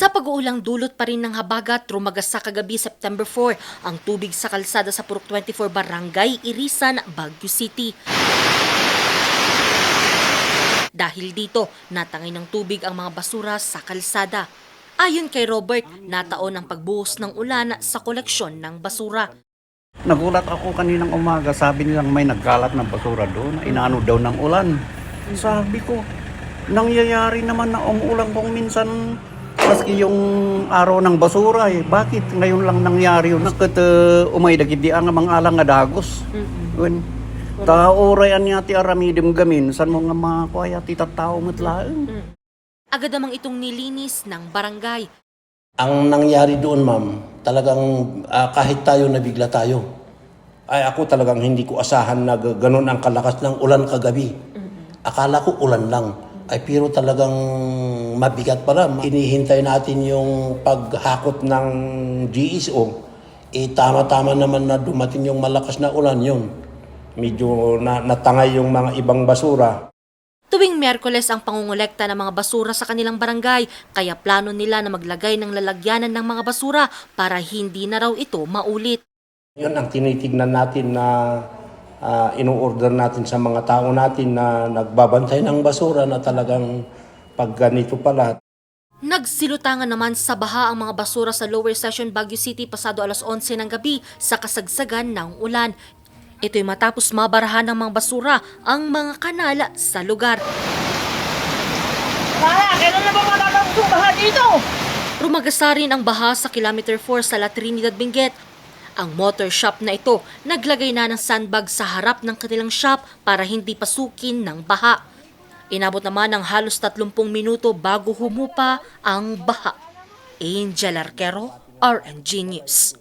Sa pag-uulang dulot pa rin ng habagat, rumagas sa kagabi September 4 ang tubig sa kalsada sa Purok 24 Barangay, Irisan, Baguio City. Dahil dito, natangay ng tubig ang mga basura sa kalsada. Ayon kay Robert, nataon ang pagbuhos ng ulan sa koleksyon ng basura. Nagulat ako kaninang umaga, sabi nilang may nagkalat ng basura doon, inaano daw ng ulan. Sabi ko, nangyayari naman na umuulan kung minsan maski yung araw ng basura eh. Bakit ngayon lang nangyari yun? Nakat uh, umay dagiti ang mga alang nga dagos. When, taorayan niya ti aramidim gamin, san mo nga mga kuya ti tattao matlaan. Agad namang itong nilinis ng barangay. Ang nangyari doon, ma'am, talagang ah, kahit tayo nabigla tayo. Ay ako talagang hindi ko asahan na ganun ang kalakas ng ulan kagabi. Akala ko ulan lang. Ay pero talagang mabigat pala. Inihintay natin yung paghakot ng GSO. Eh tama-tama naman na dumating yung malakas na ulan yun. Medyo na, natangay yung mga ibang basura. Tuwing Miyerkules ang pangungulekta ng mga basura sa kanilang barangay, kaya plano nila na maglagay ng lalagyanan ng mga basura para hindi na raw ito maulit. Yun ang tinitignan natin na uh, ino-order natin sa mga tao natin na nagbabantay ng basura na talagang pag ganito pala, Nagsilutangan naman sa baha ang mga basura sa Lower Session Baguio City pasado alas 11 ng gabi sa kasagsagan ng ulan. Ito'y matapos mabarahan ng mga basura ang mga kanala sa lugar. Kaya, kailan na ba matatapos yung baha dito? Rumagasa rin ang baha sa Kilometer 4 sa La Trinidad, Benguet. Ang motor shop na ito naglagay na ng sandbag sa harap ng kanilang shop para hindi pasukin ng baha. Inabot naman ng halos 30 minuto bago humupa ang baha. Angel Arquero, RNG News.